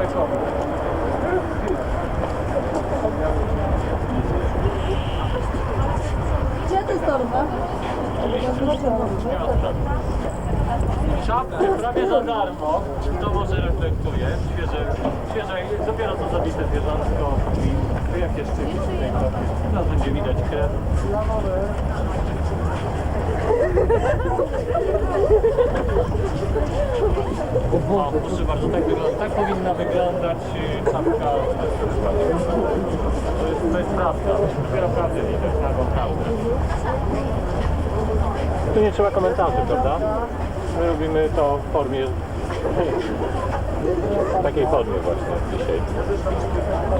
Gdzie to jest torba? Czapkę prawie za darmo, to może reflektuje, świeże, świeże, dopiero co zabite zwierzątko i jakie szczyki tutaj Teraz będzie widać krew. O, proszę bardzo, tak, wygląda, tak powinna wyglądać y, czapka. To jest, to jest prawda, dopiero prawdę widać, nagą prawdę. Tu nie trzeba komentarzy, prawda? My robimy to w formie, w takiej formie właśnie dzisiaj.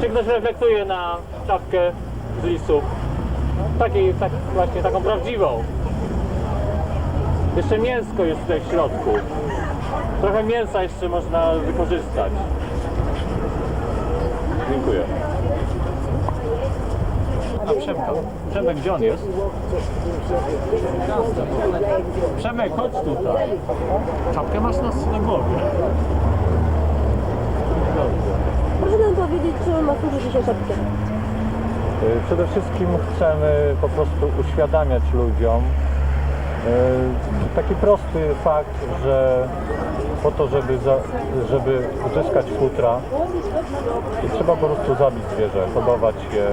Czy ktoś reflektuje na czapkę z lisów? Takiej, tak, właśnie taką prawdziwą. Jeszcze mięsko jest tutaj w środku. Trochę mięsa jeszcze można wykorzystać. Dziękuję. A Przemka, Przemek gdzie on jest? Przemek, chodź tutaj. Czapkę masz na, na głowie. Proszę nam powiedzieć, czemu ma służyć dzisiaj czapkę? Y, Przede wszystkim chcemy po prostu uświadamiać ludziom taki prosty fakt, że po to, żeby, za, żeby uzyskać futra, trzeba po prostu zabić zwierzę, hodować je,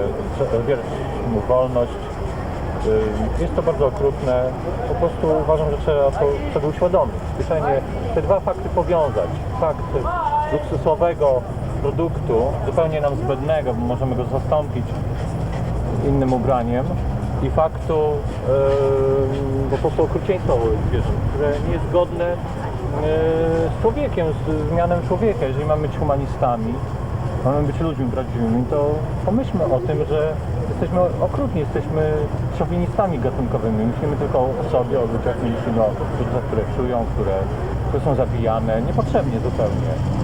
zabierać mu wolność. Y, Jest to bardzo okrutne. Po prostu uważam, że trzeba to sobie uświadomić. Zwyczajnie te dwa fakty powiązać. Fakt luksusowego produktu, zupełnie nam zbędnego, bo możemy go zastąpić innym ubraniem i faktu yy, po prostu okrucieństwa wobec zwierząt, które nie jest zgodne z człowiekiem, z, z mianem człowieka. Jeżeli mamy być humanistami, mamy być ludźmi prawdziwymi, to pomyślmy o tym, że jesteśmy okrutni, jesteśmy szowinistami gatunkowymi. Myślimy tylko o sobie, o ludziach, myślimy o które czują, które, które są zabijane, niepotrzebnie zupełnie.